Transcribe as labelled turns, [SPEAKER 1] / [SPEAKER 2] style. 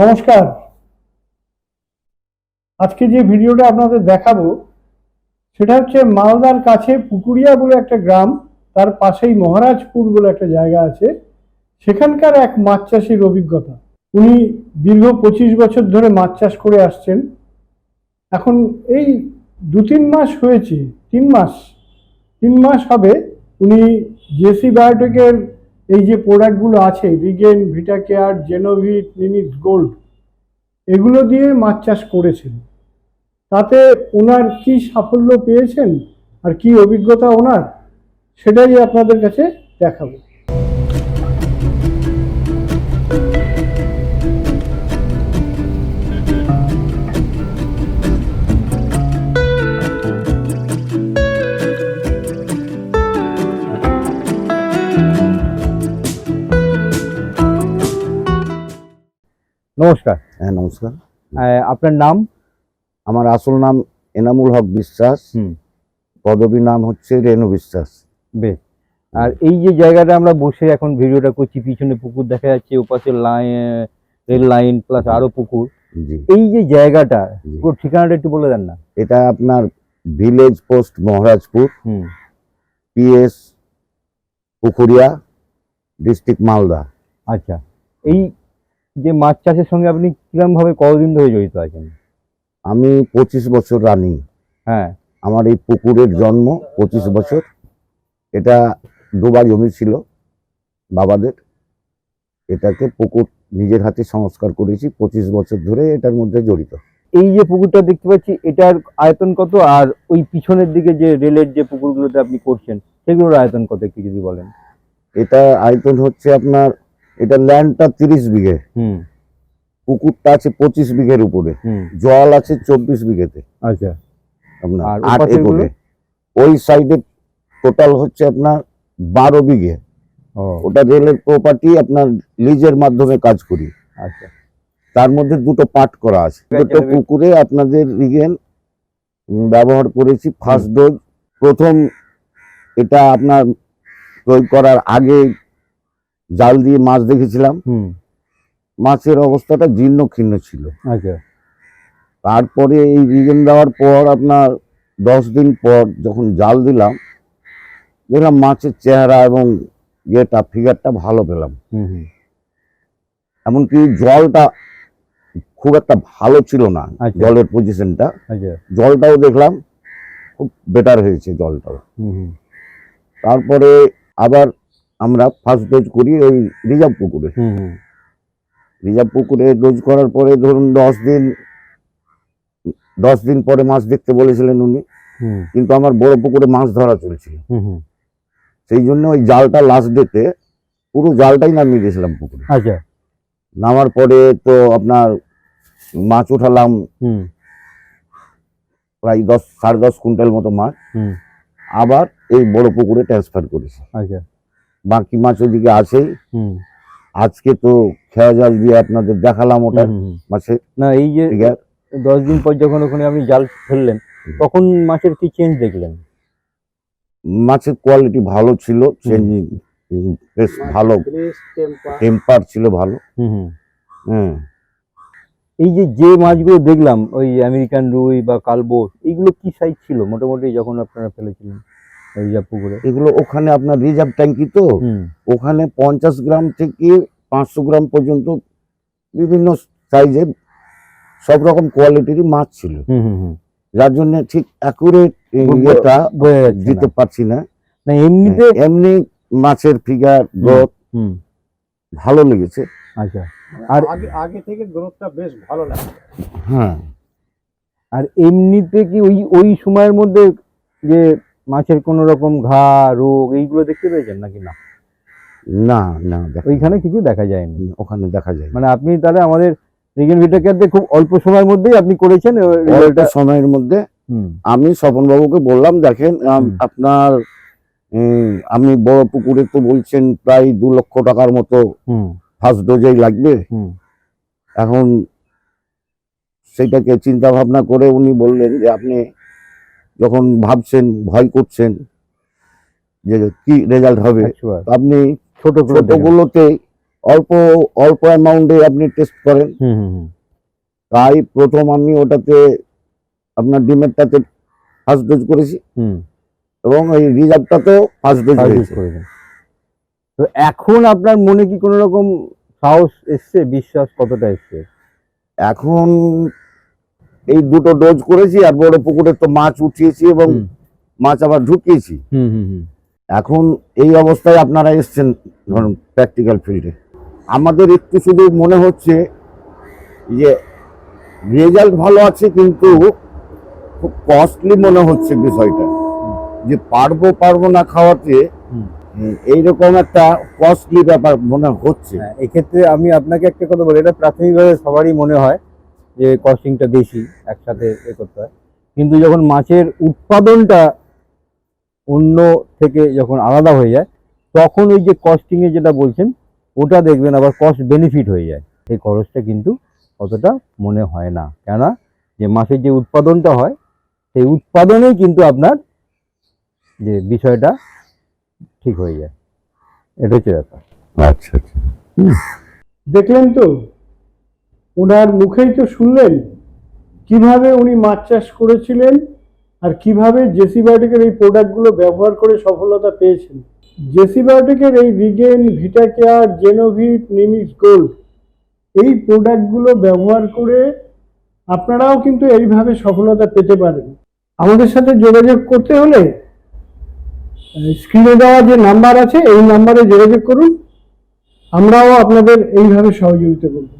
[SPEAKER 1] নমস্কার। আজকে যে ভিডিওটা আপনাদের দেখাবো, সেটা হচ্ছে মালদার কাছে পুকুরিয়া বলে একটা গ্রাম, তার পাশেই মহারাজপুর বলে একটা জায়গা আছে। সেখানকার এক মাছ চাষির অভিজ্ঞতা। উনি দীর্ঘ পঁচিশ বছর ধরে মাছ চাষ করে আসছেন। এখন এই দু তিন মাস হয়েছে, তিন মাস। তিন মাস হবে উনি জেসি বায়োটেকের এই যে প্রোডাক্টগুলো আছে, Regen Vita Care Genovit Minute Gold এগুলো দিয়ে মাছ চাষ করেছেন। তাতে ওনার কি সাফল্য পেয়েছেন আর কি অভিজ্ঞতা ওনার, সেটাই আপনাদের কাছে দেখাবো।
[SPEAKER 2] নমস্কার।
[SPEAKER 3] হ্যাঁ নমস্কার।
[SPEAKER 2] আপনার নাম?
[SPEAKER 3] আমার আসল নাম এনামুল হক বিশ্বাস।
[SPEAKER 2] হুম।
[SPEAKER 3] পদবী নাম হচ্ছে রেণু বিশ্বাস।
[SPEAKER 2] বেশ। আর এই যে জায়গাটা আমরা বসে এখন ভিডিওটা করছি পিছনে পুকুর দেখা যাচ্ছে ওপাশে লাইন রেল লাইন প্লাস আরও পুকুর। এই যে জায়গাটা পুরো ঠিকানাটা একটু বলে দেন না।
[SPEAKER 3] এটা আপনার ভিলেজ পোস্ট মহারাজপুর।
[SPEAKER 2] হুম।
[SPEAKER 3] PS Pukuria district Malda.
[SPEAKER 2] আচ্ছা। এই যে মাছ চাষের সঙ্গে আপনি কিরম ভাবে কতদিন ধরে জড়িত আছেন?
[SPEAKER 3] আমি পঁচিশ বছর রানিং।
[SPEAKER 2] হ্যাঁ।
[SPEAKER 3] আমার এই পুকুরের জন্ম পঁচিশ বছর। এটা ডোবা জমি ছিল বাবাদের। এটাকে পুকুর নিজের হাতে সংস্কার করেছি পঁচিশ বছর ধরে এটার মধ্যে জড়িত।
[SPEAKER 2] এই যে পুকুরটা দেখতে পাচ্ছি এটার আয়তন কত? আর ওই পিছনের দিকে যে রেলের যে পুকুরগুলোতে আপনি করছেন সেগুলোর আয়তন কত একটু যদি বলেন?
[SPEAKER 3] এটা আয়তন হচ্ছে আপনার এটা ল্যান্ডটা তিরিশ বিঘে।
[SPEAKER 2] হুম।
[SPEAKER 3] পুকুরটা আছে পঁচিশ বিঘের উপরে।
[SPEAKER 2] হুম।
[SPEAKER 3] জল আছে চব্বিশ বিঘেতে।
[SPEAKER 2] আচ্ছা।
[SPEAKER 3] আপনার
[SPEAKER 2] আর
[SPEAKER 3] আট একরে। ওই সাইডে টোটাল হচ্ছে আপনার বারো বিঘে। ওটা রেলের প্রপার্টি আপনার লিজের মাধ্যমে কাজ করি।
[SPEAKER 2] আচ্ছা।
[SPEAKER 3] তার মধ্যে দুটো পার্ট করা আছে। দুটো পুকুরে আপনাদের রিগেন ব্যবহার করেছি ফার্স্ট ডোজ প্রথম এটা আপনার প্রয়োগ করার আগে জাল দিয়ে মাছ দেখেছিলাম।
[SPEAKER 2] হুম।
[SPEAKER 3] মাছের অবস্থাটা জীর্ণ ক্ষীর্ণ ছিল।
[SPEAKER 2] আচ্ছা।
[SPEAKER 3] তারপরে এই রিগেন দেওয়ার পর আপনার দশ দিন পর যখন জাল দিলাম দেখলাম মাছের চেহারা এবং ইয়েটা ফিগারটা ভালো পেলাম।
[SPEAKER 2] হুম হুম।
[SPEAKER 3] এমনকি জলটা খুব একটা ভালো ছিল না
[SPEAKER 2] আচ্ছা।
[SPEAKER 3] জলের পজিশনটা
[SPEAKER 2] আচ্ছা।
[SPEAKER 3] জলটাও দেখলাম খুব বেটার হয়েছে জলটাও। তারপরে আবার আমরা ফার্স্ট ডোজ করি ওই রিজার্ভ পুকুরে। রিজার্ভ পুকুরে ডোজ করার পরে ধরুন দশ দিন দশ দিন পরে মাছ দেখতে বলেছিলেন উনি। কিন্তু আমার বড় পুকুরে মাছ ধরা চলছিল।
[SPEAKER 2] হুম হুম।
[SPEAKER 3] সেই জন্য ওই জালটা লাস্ট ডেতে পুরো জালটাই নামিয়ে দিয়েছিলাম পুকুরে।
[SPEAKER 2] আচ্ছা।
[SPEAKER 3] নামার পরে তো আপনার মাছ উঠালাম
[SPEAKER 2] হুম।
[SPEAKER 3] প্রায় দশ সাড়ে দশ কুইন্টাল মতো মাছ।
[SPEAKER 2] হুম।
[SPEAKER 3] আবার এই বড় পুকুরে ট্রান্সফার করেছি।
[SPEAKER 2] আচ্ছা।
[SPEAKER 3] বাকি মাছ ওদিকে আসে
[SPEAKER 2] হুম।
[SPEAKER 3] আজকে তো খেয়া জাল দিয়ে আপনাদের দেখালাম ওটা। মাছের।
[SPEAKER 2] না এই যে দশ দিন পর যখন ওখানে আপনি জাল ফেললেন তখন মাছের কি চেঞ্জ দেখলেন?
[SPEAKER 3] মাছের কোয়ালিটি ভালো ছিল চেঞ্জিং বেশ ভালো। টেম্পার ছিল ভালো।
[SPEAKER 2] হুম হুম।
[SPEAKER 3] হ্যাঁ।
[SPEAKER 2] এই যে যে মাছগুলো দেখলাম ওই আমেরিকান রুই বা কালবোস এইগুলো কি সাইজ ছিল? মোটামুটি যখন আপনারা ফেলেছিলেন। পুকুরে।
[SPEAKER 3] এগুলো ওখানে আপনার রিজার্ভ ট্যাঙ্কি তো।
[SPEAKER 2] হুম।
[SPEAKER 3] ওখানে পঞ্চাশ গ্রাম থেকে পাঁচশো গ্রাম পর্যন্ত বিভিন্ন সাইজের সব রকম কোয়ালিটিরই মাছ ছিল।
[SPEAKER 2] হুম হুম হুম।
[SPEAKER 3] যার জন্য ঠিক অ্যাকুরেট ইয়েটা দিতে পারছি না।
[SPEAKER 2] না এমনিতে
[SPEAKER 3] এমনি মাছের ফিগার গ্রোথ
[SPEAKER 2] হুম।
[SPEAKER 3] ভালো লেগেছে।
[SPEAKER 2] আচ্ছা। আর-
[SPEAKER 1] আগে আগে থেকে গ্রোথটা বেশ ভালো লাগে।
[SPEAKER 3] হ্যাঁ।
[SPEAKER 2] আর এমনিতে কি ওই ওই সময়ের মধ্যে যে মাছের কোনো রকম ঘা রোগ এইগুলো দেখতে পেয়েছেন নাকি না?
[SPEAKER 3] না না
[SPEAKER 2] ওইখানে কিছু দেখা যায়নি?
[SPEAKER 3] ওখানে দেখা যায়
[SPEAKER 2] মানে আপনি তাহলে আমাদের রিগেন খুব অল্প সময়ের মধ্যেই আপনি করেছেন
[SPEAKER 3] অল্প সময়ের মধ্যে
[SPEAKER 2] হুম।
[SPEAKER 3] আমি স্বপন বাবুকে বললাম দেখেন আপনার আমি বড় পুকুরে তো বলছেন প্রায় দু লক্ষ টাকার মতো ফার্স্ট ডোজেই লাগবে।
[SPEAKER 2] হুম।
[SPEAKER 3] এখন সেটাকে চিন্তা ভাবনা করে উনি বললেন যে আপনি যখন ভাবছেন ভয় করছেন যে কি রেজাল্ট হবে। আপনি
[SPEAKER 2] ছোট।
[SPEAKER 3] ছোটগুলোতে অল্প অল্প অ্যামাউন্টে আপনি টেস্ট করেন। তাই প্রথম আমি ওটাতে আপনার ডিমেরটাতে ফার্স্ট ডোজ করেছি।
[SPEAKER 2] হুম।
[SPEAKER 3] এবং এই রিজার্ভটাতেও ফার্স্ট ডোজ
[SPEAKER 2] সার্ভিস তো এখন আপনার মনে কি কোনো রকম সাহস এসছে? বিশ্বাস কতটা এসছে?
[SPEAKER 3] এখন এই দুটো ডোজ করেছি আর বড় পুকুরে তো মাছ উঠিয়েছি এবং মাছ আবার ঢুকিয়েছি।
[SPEAKER 2] হুম হুম হুম।
[SPEAKER 3] এখন এই অবস্থায় আপনারা এসছেন ধরুন প্র্যাকটিক্যাল ফিল্ডে আমাদের একটু শুধু মনে হচ্ছে যে রেজাল্ট ভালো আছে কিন্তু খুব কস্টলি মনে হচ্ছে বিষয়টা। যে পারব পারব না খাওয়াতে এইরকম একটা কস্টলি ব্যাপার মনে হচ্ছে।
[SPEAKER 2] হ্যাঁ, এক্ষেত্রে আমি আপনাকে একটা কথা বলি এটা প্রাথমিকভাবে সবারই মনে হয় যে কস্টিংটা বেশি একসাথে এ করতে হয়। কিন্তু যখন মাছের উৎপাদনটা অন্য থেকে যখন আলাদা হয়ে যায়, তখন ওই যে কস্টিংয়ে যেটা বলছেন, ওটা দেখবেন আবার কস্ট বেনিফিট হয়ে যায়। সেই খরচটা কিন্তু অতটা মনে হয় না। কেননা যে মাছের যে উৎপাদনটা হয়, সেই উৎপাদনেই কিন্তু আপনার যে বিষয়টা ঠিক হয়ে যায়। এটা হচ্ছে ব্যাপার।
[SPEAKER 3] আচ্ছা আচ্ছা।
[SPEAKER 1] দেখলেন তো? ওনার মুখেই তো শুনলেন। কীভাবে উনি মাছ চাষ করেছিলেন আর কীভাবে জেসিবায়োটিকের এই প্রোডাক্টগুলো ব্যবহার করে সফলতা পেয়েছেন। জেসিবায়োটিকের এই রিগেন ভিটাকেয়ার জেনোভিট নিমিক্স গোল্ড এই প্রোডাক্টগুলো ব্যবহার করে আপনারাও কিন্তু এইভাবে সফলতা পেতে পারেন। আমাদের সাথে যোগাযোগ করতে হলে স্ক্রিনে দেওয়া যে নাম্বার আছে, এই নাম্বারে যোগাযোগ করুন। আমরাও আপনাদের এইভাবে সহযোগিতা করব।